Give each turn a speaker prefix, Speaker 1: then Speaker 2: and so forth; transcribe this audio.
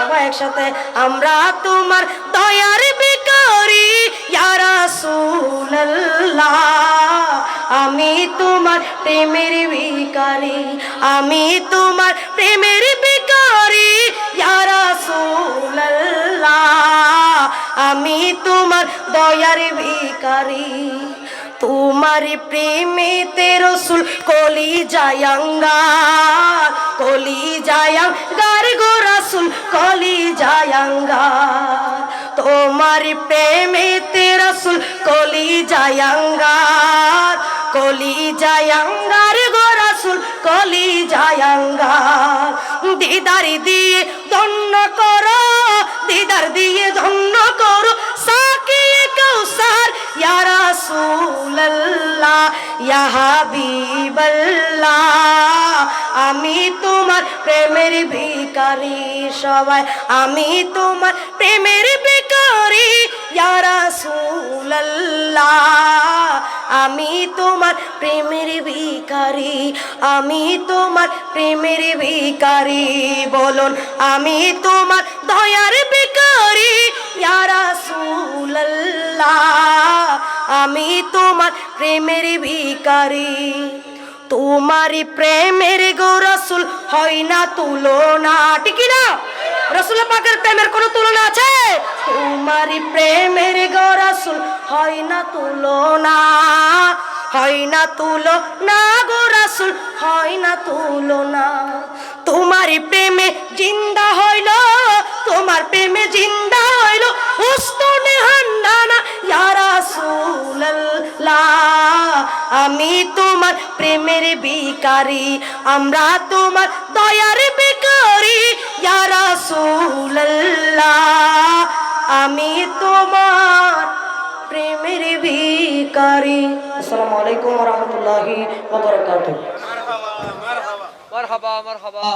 Speaker 1: সবাই একসাথে, আমরা তোমার দয়ার বিকারি আমি তোমার প্রেমের ভিকারি আমি তোমার প্রেমের রাসূলুল্লাহ, আমি তোমার দয়ার ভিকারি তোমার প্রেমেতে রসুল কলি জায়াঙ্গার কলি জায়াঙ্গার গো কলি জায়াঙ্গার তোমার প্রেমেতে রসুল কলি জায়াঙ্গার কলি জায়াঙ্গার গো রসুল কলি জায়াঙ্গার দিদার দিয়ে ধন্য করো, দিদার দিয়ে ধন্য করো সাকিয়ে কৌসার। ইয়া ইয়া হাবিবাল্লাহ, আমি তোমার প্রেমের ভিকারি সবাই। আমি তোমার প্রেমের ভিখারি, ইয়া রাসূলুল্লাহ। আমি তোমার প্রেমের ভিখারি, আমি তোমার প্রেমের ভিখারি। বলুন, আমি তোমার দয়ার ভিখারি, ইয়া রাসূলুল্লাহ। আমি তোমার প্রেমের ভিখারি। তোমারই প্রেমের গো রসুল হয় না তুলনা, ঠিক না? রসুল পাকের প্রেমের কোনো তুলনা আছে? তোমারই প্রেমের গো রসুল হয় না তুলনা, হয় না তুলো না গো রসুল, হয় না তুলনা। তোমারই প্রেমে জিন্দা আমি তোমার প্রেমের বিকারি আমরা তোমার দয়ার বিকারি ইয়ারা সুল্লাহ আমি তোমার প্রেমের বিকারি আসসালামু আলাইকুম ওয়া রাহমাতুল্লাহি ওয়া বারাকাতুহু। মারহাবা মারহাবা মারহাবা।